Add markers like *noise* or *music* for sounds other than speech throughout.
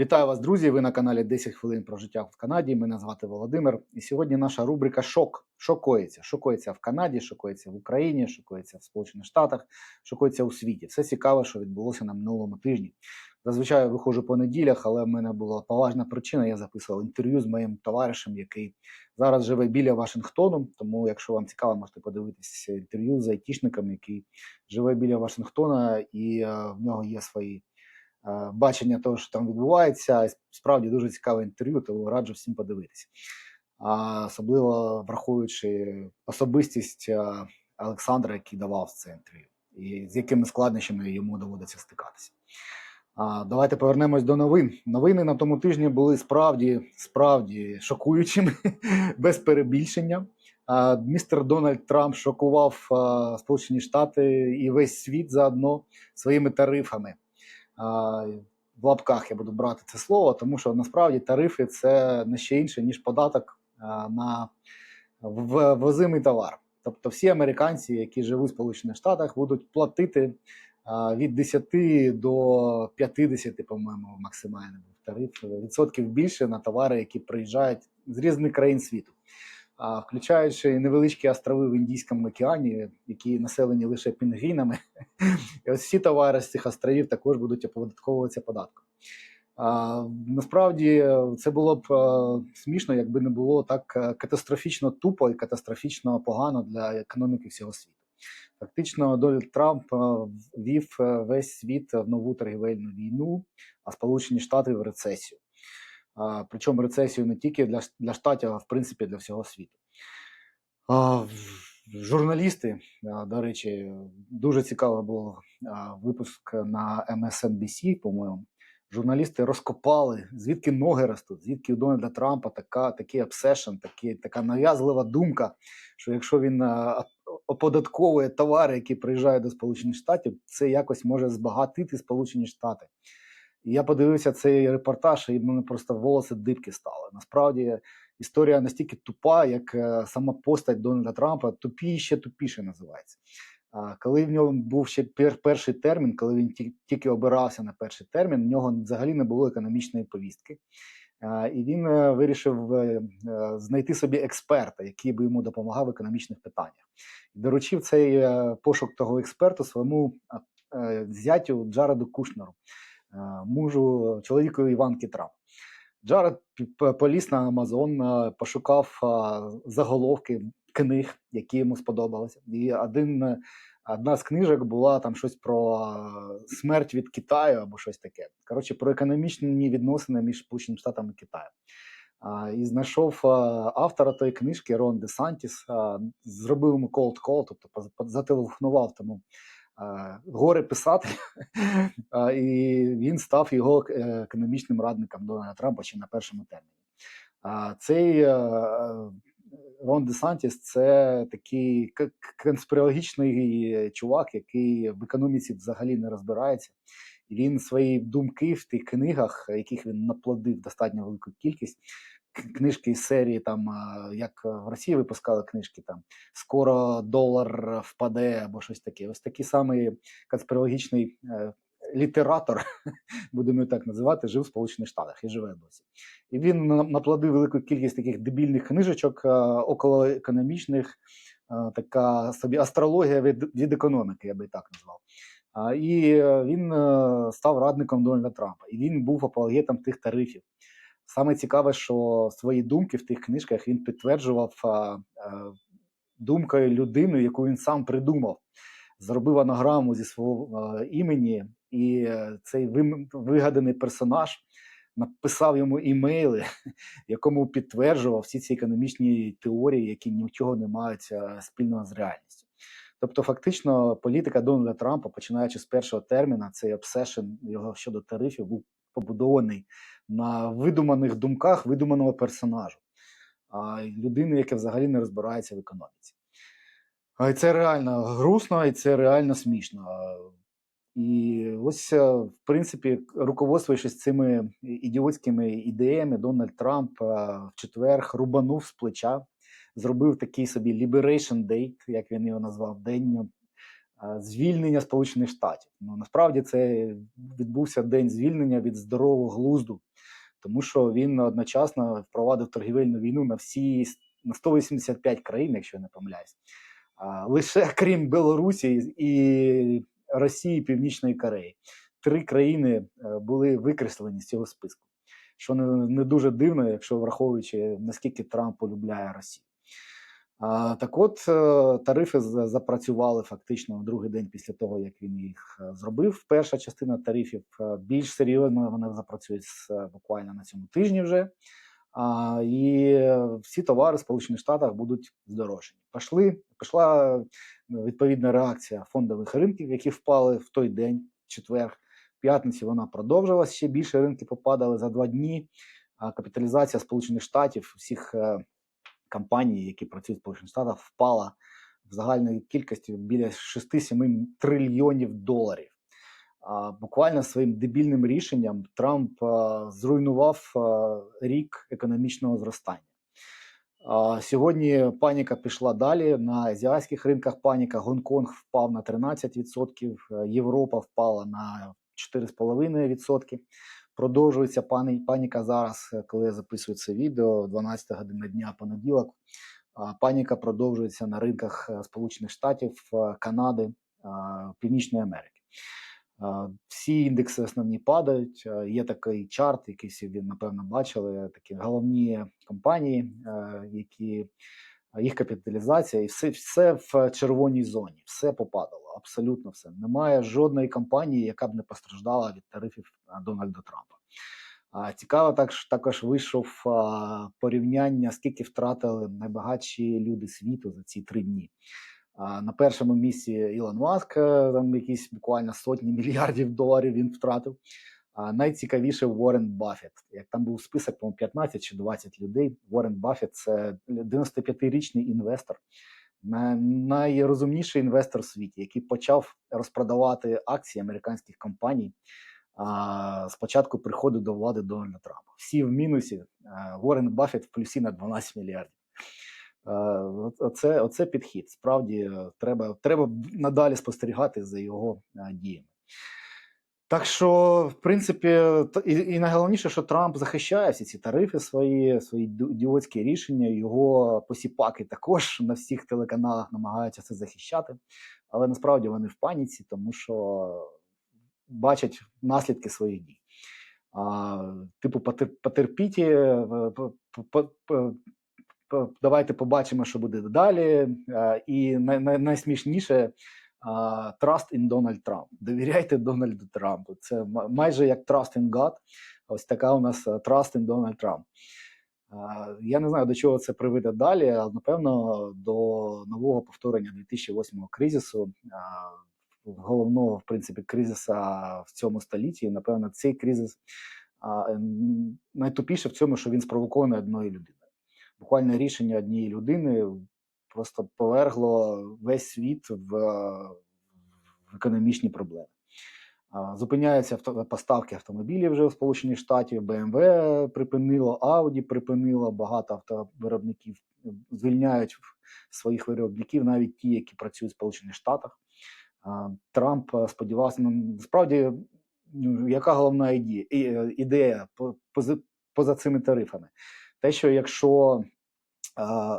Вітаю вас, друзі! Ви на каналі 10 хвилин про життя в Канаді. Мене звати Володимир. І сьогодні наша рубрика Шок. Що коїться в Канаді, що коїться в Україні, що коїться в Сполучених Штатах, що коїться у світі. Все цікаве, що відбулося на минулому тижні. Зазвичай виходжу по неділях, але в мене була поважна причина. Я записував інтерв'ю з моїм товаришем, який зараз живе біля Вашингтону. Тому, якщо вам цікаво, можете подивитися інтерв'ю з айтішником, який живе біля Вашингтона, і е, в нього є свої бачення того, що там відбувається. Справді дуже цікаве інтерв'ю, тому раджу всім подивитися. А особливо враховуючи особистість е, Олександра, який давав це інтерв'ю, і з якими складнощами йому доводиться стикатися. А, давайте повернемось до новин. Новини на тому тижні були справді справді шокуючими, *laughs* без перебільшення. А, містер Дональд Трамп шокував а, Сполучені Штати і весь світ заодно своїми тарифами. В лапках я буду брати це слово, тому що насправді тарифи це не ще інше, ніж податок на ввозимий товар. Тобто всі американці, які живуть в Сполучених Штатах, будуть платити від 10 до 50, по-моєму, максимальний тариф відсотків більше на товари, які приїжджають з різних країн світу. А, включаючи невеличкі острови в Індійському океані, які населені лише пінгвінами, *laughs* і ось всі товари з цих островів також будуть оподатковуватися податком. А, насправді це було б е, смішно, якби не було так е, катастрофічно тупо і катастрофічно погано для економіки всього світу. Фактично, Дональд Трамп е, ввів е, весь світ в нову торгівельну війну, а Сполучені Штати в рецесію. Причому рецесію не тільки для, для штатів, а в принципі для всього світу. Журналісти, до речі, дуже цікавий був випуск на MSNBC, по-моєму. Журналісти розкопали, звідки ноги ростуть, звідки у Дональда Трампа така, такий обсешн, такі, така нав'язлива думка, що якщо він оподатковує товари, які приїжджають до Сполучених Штатів, це якось може збагатити Сполучені Штати. І я подивився цей репортаж, і мене просто волоси дибки стали. Насправді історія настільки тупа, як е, сама постать Дональда Трампа, тупі ще тупіше називається. Коли в нього був ще перший термін, коли він тільки обирався на перший термін, в нього взагалі не було економічної повістки. І він е, вирішив е, знайти собі експерта, який би йому допомагав в економічних питаннях. Доручив цей пошук того експерту своєму зятю Джареду Кушнеру, мужу чоловіку Іванки Трамп. Джаред поліз на Амазон, е, пошукав е, заголовки книг, які йому сподобалися. І один, е, одна з книжок була там щось про е, смерть від Китаю або щось таке. Коротше, про економічні відносини між Сполученими Штатами і Китаєм. І знайшов е, автора тої книжки Рон Де Сантіс, е, зробив йому cold call, тобто зателефонував тому е, горе писатель, *laughs* і він став його е, економічним радником Дональда Трампа ще на першому терміні. Цей е, е, Рон Де Сантіс це такий конспірологічний чувак, який в економіці взагалі не розбирається. Він свої думки в тих книгах, яких він наплодив достатньо велику кількість, книжки із серії, там як в Росії випускали книжки, там скоро долар впаде або щось таке. Ось такий самий конспірологічний е, літератор, *laughs* будемо так називати, жив в Сполучених Штатах і живе досі. І він на- наплодив велику кількість таких дебільних книжечок, е, околоекономічних, е, така собі астрологія від, від економіки, я би так назвав. І він став радником Дональда Трампа, і він був апологетом тих тарифів. Саме цікаве, що свої думки в тих книжках він підтверджував е, думкою людини, яку він сам придумав. Зробив анаграму зі свого е, імені, і е, цей вигаданий персонаж написав йому імейли, *laughs* якому підтверджував всі ці економічні теорії, які нічого не мають спільного з реальністю. Тобто, фактично, політика Дональда Трампа, починаючи з першого терміна, цей обсешн його щодо тарифів був побудований на видуманих думках видуманого персонажу, а людини, яка взагалі не розбирається в економіці. І це реально грустно, і це реально смішно. І ось, е, в принципі, руководствуючись цими ідіотськими ідеями, Дональд Трамп е, в четвер рубанув з плеча, зробив такий собі Liberation Date, як він його назвав, день звільнення Сполучених Штатів. Ну насправді це відбувся день звільнення від здорового глузду, тому що він одночасно впровадив торгівельну війну на всі на 185 країн, якщо я не помиляюсь. Лише *laughs* крім Білорусі і Росії, Північної Кореї. Три країни е, були викреслені з цього списку, що не дуже дивно, якщо враховуючи наскільки Трамп полюбляє Росію. Так от е, тарифи запрацювали фактично в другий день після того, як він їх е, зробив. Перша частина тарифів е, більш серйозно вони запрацюють буквально на цьому тижні вже. І всі товари в Сполучених Штатах будуть здорожчані. Пішли, пішла відповідна реакція фондових ринків, які впали в той день, четвер. П'ятниці вона продовжилась. Ще більше ринки попадали за два дні. А капіталізація Сполучених Штатів всіх компаній, які працюють в Сполучених Штатах, впала в загальної кількості біля 6-7 трильйонів доларів. А, буквально своїм дебільним рішенням Трамп а, зруйнував а, рік економічного зростання. А, сьогодні паніка пішла далі. На азіатських ринках паніка. Гонконг впав на 13%, е, Європа впала на 4,5%. Продовжується пані- паніка зараз, е, коли я записую це відео, 12 година дня понеділок. Паніка продовжується на ринках е, Сполучених Штатів, е, Канади, Північної Америки. Всі індекси основні падають. Є такий чарт, який всі ви, напевно бачили. Такі головні компанії, які їх капіталізація, і все, все в червоній зоні, все попадало, абсолютно все. Немає жодної компанії, яка б не постраждала від тарифів Дональда Трампа. Цікаво, також також вийшов порівняння, скільки втратили найбагатші люди світу за ці три дні. На першому місці Ілон Маск, е, там якісь буквально сотні *laughs* мільярдів доларів він втратив. А найцікавіше Уоррен Баффет. Як там був список, по 15 чи 20 людей. Уоррен Баффет це 95-річний інвестор, найрозумніший інвестор в світі, який почав розпродавати акції американських компаній з приходу до влади Дональда Трампа. Всі в мінусі. Уоррен Баффет в плюсі на 12 мільярдів. Оце, оце підхід. Справді е, треба, треба надалі спостерігати за його е, діями. Так що, в принципі, і, і найголовніше, що Трамп захищає всі ці тарифи свої, свої ідіотські рішення. Його посіпаки також на всіх телеканалах намагаються це захищати. Але насправді вони в паніці, тому що бачать наслідки своїх дій. А, типу, потер- потерпіть, е, давайте побачимо, що буде далі. Е, І най- най- найсмішніше Trust in Donald Trump. *laughs* Довіряйте Дональду Трампу. Це майже як Trust in God. Ось така у нас е, Trust in Donald Trump. Я не знаю, до чого це приведе далі, але напевно до нового повторення 2008 кризису, головного в принципі кризиса в цьому столітті. Напевно, цей кризис найтупіше в цьому, що він спровокований одною людиною. Буквально рішення однієї людини просто повергло весь світ в, в економічні проблеми. Зупиняються поставки автомобілів вже в Сполучені Штатів, BMW припинило, Audi припинило, багато автовиробників звільняють своїх виробників, навіть ті, які працюють в Сполучених Штатах. Трамп сподівався, ну насправді, ну, яка головна ідея, е, ідея поза, поза цими тарифами? Те, що якщо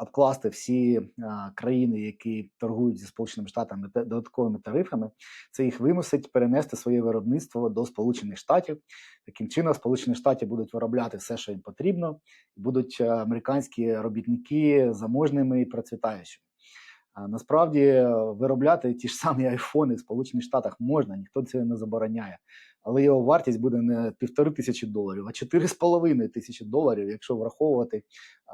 обкласти всі е, країни, які торгують зі Сполученими Штатами та- додатковими тарифами, це їх вимусить перенести своє виробництво до Сполучених Штатів. Таким чином, Сполучені Штати будуть виробляти все, що їм потрібно, і будуть е, американські робітники заможними і процвітаючими. Насправді е, виробляти ті ж самі *laughs* айфони в Сполучених Штатах можна, ніхто це не забороняє. Але його вартість буде не півтори тисячі доларів, а чотири з половиною тисячі доларів, якщо враховувати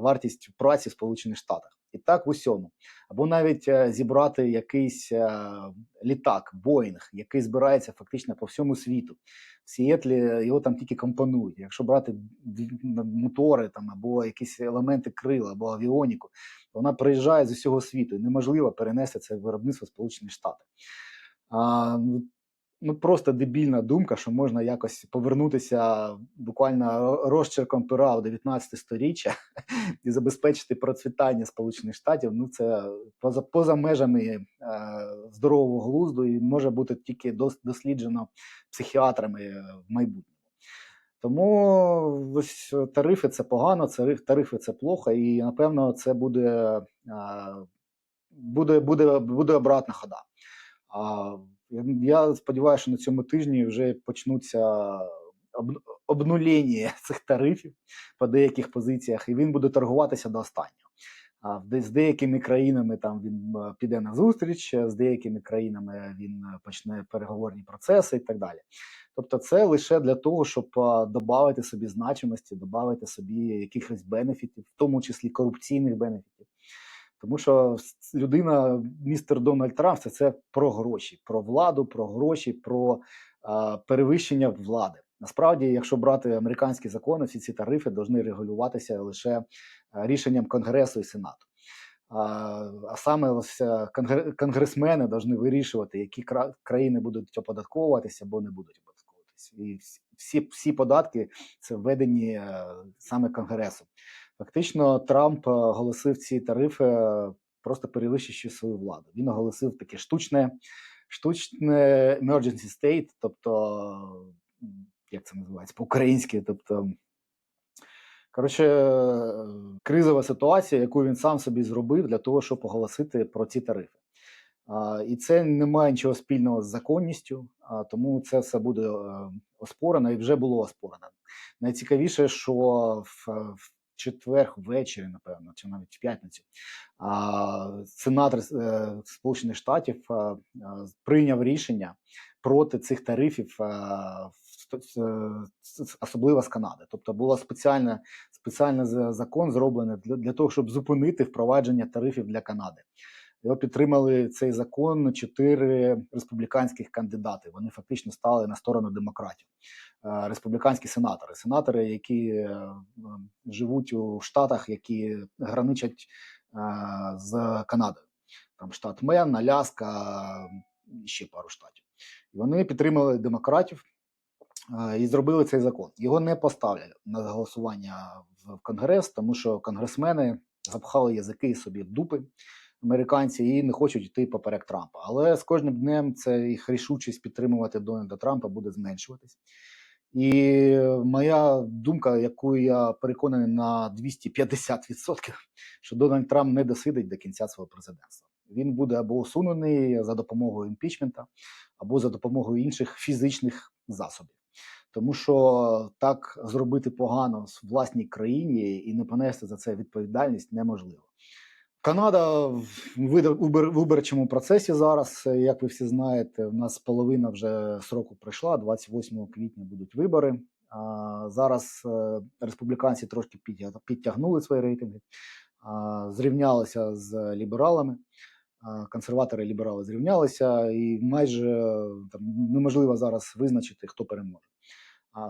вартість праці в Сполучених Штатах. І так в усьому. Або навіть е, зібрати якийсь е, літак, Боїнг, який збирається фактично по всьому світу. В Сіетлі його там тільки компонують. Якщо брати мотори там, або якісь елементи крила, або авіоніку, то вона приїжджає з усього світу, і неможливо перенести це виробництво Сполучені Штати. А, ну, просто дебільна думка, що можна якось повернутися буквально ро- розчерком пера у 19 сторіччя *laughs* і забезпечити процвітання Сполучених Штатів. Ну це поза поза межами е, здорового глузду і може бути тільки дос- досліджено психіатрами в майбутньому. Тому ось тарифи це погано, тарифи це плохо, і напевно це буде, е, буде, буде, буде обратна хода. Я- сподіваюся, що на цьому тижні вже почнуться об- обнулення *laughs* цих тарифів по деяких позиціях, і він буде торгуватися до останнього. А з деякими країнами там він е, піде на зустріч, з деякими країнами він е, почне переговорні процеси і так далі. Тобто, це лише для того, щоб додати собі значимості, додати собі якихось бенефітів, в тому числі корупційних бенефітів. Тому що людина, містер Дональд Трамп, це, це про гроші, про владу, про гроші, про а, перевищення влади. Насправді, якщо брати американські закони, всі ці тарифи повинні регулюватися лише рішенням Конгресу і Сенату. А, саме е, конгресмени повинні вирішувати, які кра- країни будуть оподатковуватися або не будуть оподатковуватися. І всі- всі, всі податки це введені е, саме Конгресом. Фактично, Трамп е, оголосив ці тарифи, е, просто перевищуючи свою владу. Він оголосив таке штучне, штучне emergency state, тобто, як це називається по-українськи, тобто. Коротше, е, кризова ситуація, яку він сам собі зробив для того, щоб оголосити про ці тарифи. А, І це не має нічого спільного з законністю, а, тому це все буде е, оспорено і вже було оспорено. Найцікавіше, що в, в четвер ввечері, напевно, чи навіть в п'ятницю, а, сенатор е, Сполучених Штатів а, а, прийняв рішення проти цих тарифів, особливо з Канади. Тобто був спеціальне, спеціальний закон зроблений для, для того, щоб зупинити впровадження тарифів для Канади. Його підтримали цей закон чотири республіканських кандидати. Вони фактично стали на сторону демократів. Е, Республіканські сенатори, сенатори, які е, живуть у штатах, які граничать е, з Канадою. Там штат Мен, Аляска, і ще пару штатів. І вони підтримали демократів е, і зробили цей закон. Його не поставлять на голосування в Конгрес, тому що конгресмени запхали язики собі дупи американці і не хочуть йти поперек Трампа. Але з кожним днем це їх рішучість підтримувати Дональда Трампа буде зменшуватись. І моя думка, яку я переконаний на 250%, що Дональд Трамп не досидить до кінця свого президентства. Він буде або усунений за допомогою імпічмента, або за допомогою інших фізичних засобів. Тому що так зробити погано в власній країні і не понести за це відповідальність неможливо. Канада в виборчому процесі зараз, як ви всі знаєте, у нас половина вже сроку пройшла. 28 квітня будуть вибори. Зараз е, республіканці трошки підтягнули свої рейтинги, зрівнялися з лібералами. Консерватори і ліберали зрівнялися, і майже там неможливо зараз визначити, хто переможе.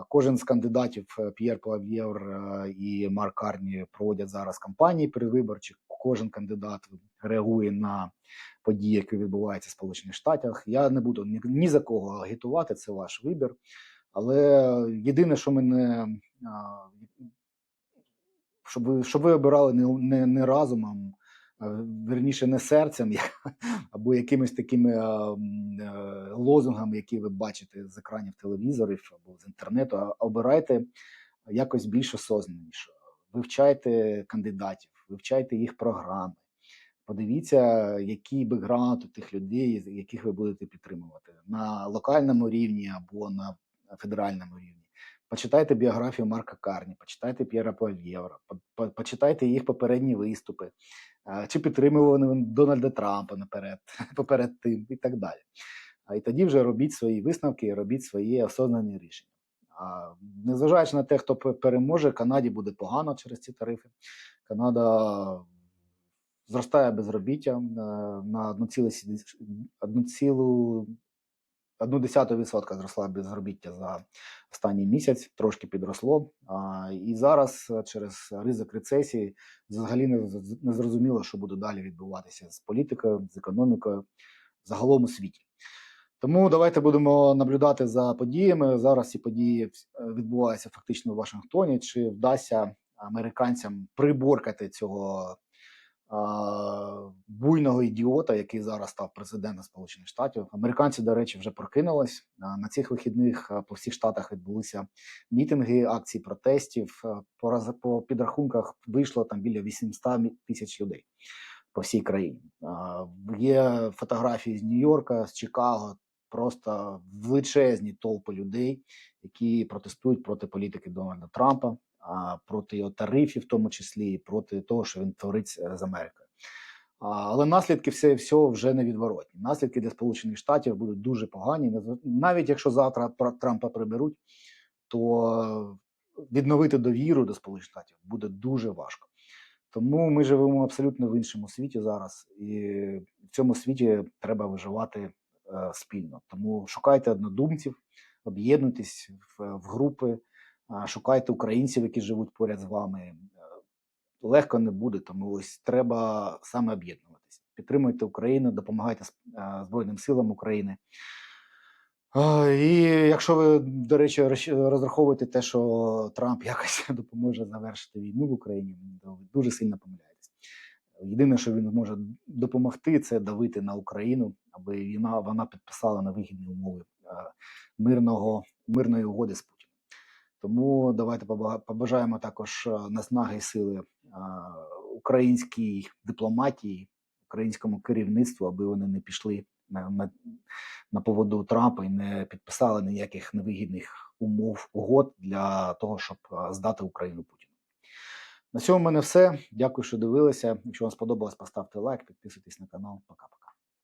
Кожен з кандидатів е, П'єр Плав'єр е, і Марк Карні проводять зараз кампанії передвиборчі. Кожен кандидат реагує на події, які відбуваються в Сполучених Штатах. Я не буду ні, ні за кого агітувати, це ваш вибір. Але єдине, що мене щоб ви, щоб ви обирали не, не, не разумом, верніше не серцем, *laughs* або якимись такими е, лозунгами, які ви бачите з екранів телевізорів або з інтернету, обирайте якось більш осознаніше. Вивчайте кандидатів, вивчайте їх програми. Подивіться, який бекграунд у тих людей, яких ви будете підтримувати на локальному рівні або на федеральному рівні. Почитайте біографію Марка Карні, почитайте П'єра Павєвра, по- по- почитайте їх попередні виступи, чи підтримували вони Дональда Трампа наперед, *laughs* поперед тим і так далі. А і тоді вже робіть свої висновки, робіть свої осознані рішення. Незважаючи на те, хто переможе, Канаді буде погано через ці тарифи. Канада зростає безробіття е, на 1,1% зросла безробіття за останній місяць, трошки підросло. І зараз е, через ризик рецесії взагалі не зрозуміло, що буде далі відбуватися з політикою, з економікою загалом у світі. Тому давайте будемо наблюдати за подіями. Зараз ці події е, відбуваються фактично в Вашингтоні. Чи вдасться американцям приборкати цього а, буйного ідіота, який зараз став президентом Сполучених Штатів? Американці, до речі, вже прокинулись на цих вихідних. По всіх штатах відбулися мітинги, акції протестів. По по підрахунках вийшло там біля 800 тисяч людей по всій країні. Є фотографії з Нью-Йорка, з Чикаго, просто величезні толпи людей, які протестують проти політики Дональда Трампа, проти його тарифів, в тому числі, і проти того, що він творить е, з Америкою. Але наслідки все, всього вже невідворотні. Наслідки для Сполучених Штатів будуть дуже погані. Навіть якщо завтра Трампа приберуть, то відновити довіру до Сполучених Штатів буде дуже важко. Тому ми живемо абсолютно в іншому світі зараз, і в цьому світі треба виживати е, спільно. Тому шукайте однодумців, об'єднуйтесь в, групи, шукайте українців, які живуть поряд з вами. Е, Легко не буде, тому ось треба саме об'єднуватися. Підтримуйте Україну, допомагайте е, Збройним силам України. І якщо ви, до речі, розраховуєте те, що Трамп якось *laughs* допоможе завершити війну в Україні, то ви дуже сильно помиляєтесь. Єдине, що він може допомогти, це давити на Україну, аби вона, вона підписала на вигідні умови е, мирного, мирної угоди з Путіним. Тому давайте побажаємо також е, наснаги і сили е, українській дипломатії, українському керівництву, аби вони не пішли на, на, поводу Трампа і не підписали ніяких невигідних умов угод для того, щоб е, здати Україну Путіну. На цьому в мене все. Дякую, що дивилися. Якщо вам сподобалось, поставте лайк, підписуйтесь на канал. Пока-пока.